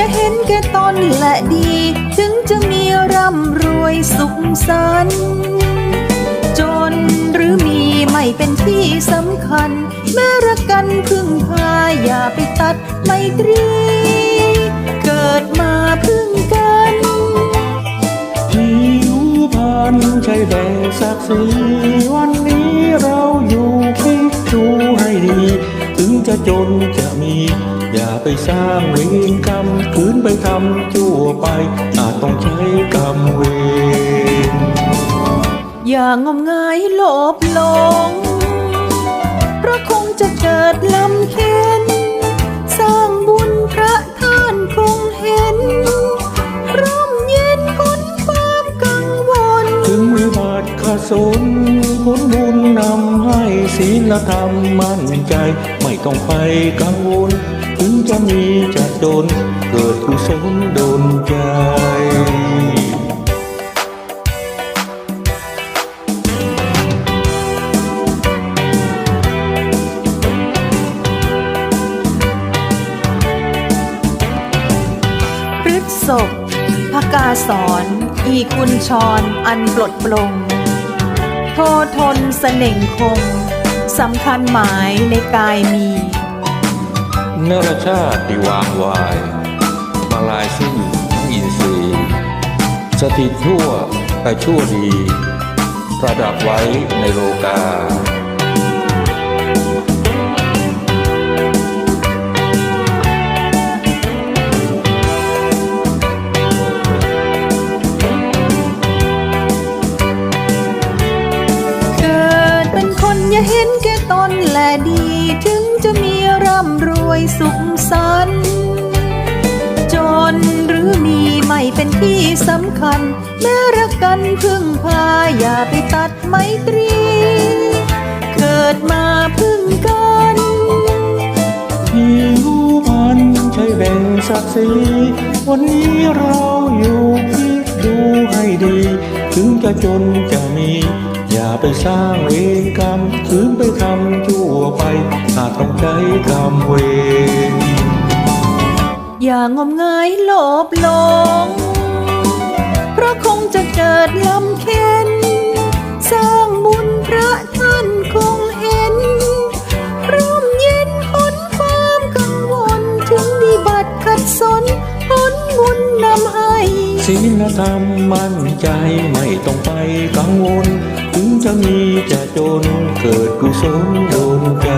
อย่าเห็นแก่ตนและดี ถึงจะมีร่ำรวยสุขสันต์จนหรือมีไม่เป็นที่สำคัญ แม้รักกันพึ่งพาอย่าไปตัดไมตรี เกิดมาพึ่งกันผิวพรรณใช่แบ่งศักดิ์ศรีวัน จะจนจะมี อย่าไปสร้างเวรกรรมคืนไปทำชั่วไป อาจต้องใช้กรรมเวรอย่างมงายหลบหลง เพราะคงจะเกิดลำเค็ ศีลธรรมมั่นใจ ไม่ต้องไปกังวล ถึงจะมีจะโดน เกิดกุศลโดนใจพฤษศพพกาสอนอีกุญชรอันปลดปลงโททนเสน่งคง สำคัญหมายในกายมีนรชาติวางวาย มาลายสิ้นทั้งอินทรีย์สถิตทั่วไปชั่วดี ประดับไว้ในโลกา เห็นแก่ตนและดี ถึงจะมีร่ำรวยสุขสันต์จนหรือมีไม่เป็นที่สำคัญ แม้รักกันพึ่งพาอย่าไปตัดไมตรี เกิดมาพึ่งกันผิวพรรณใช่แบ่งศักดิ์ศรีวันนี้เราอยู่คิ ดูให้ดี ถึงจะจนจะมี อย่าไปสร้างเวรกรรมถึงไปทำชั่วไปอาจต้องใช้กรรมเวรอย่างมงายหลบหลง เพราะคงจะเกิดลำเค็ คุธรรมมั่นใจไม่ต้องไปกังวล ถึงจะมีจะจนเกิดกุศลโดนใจ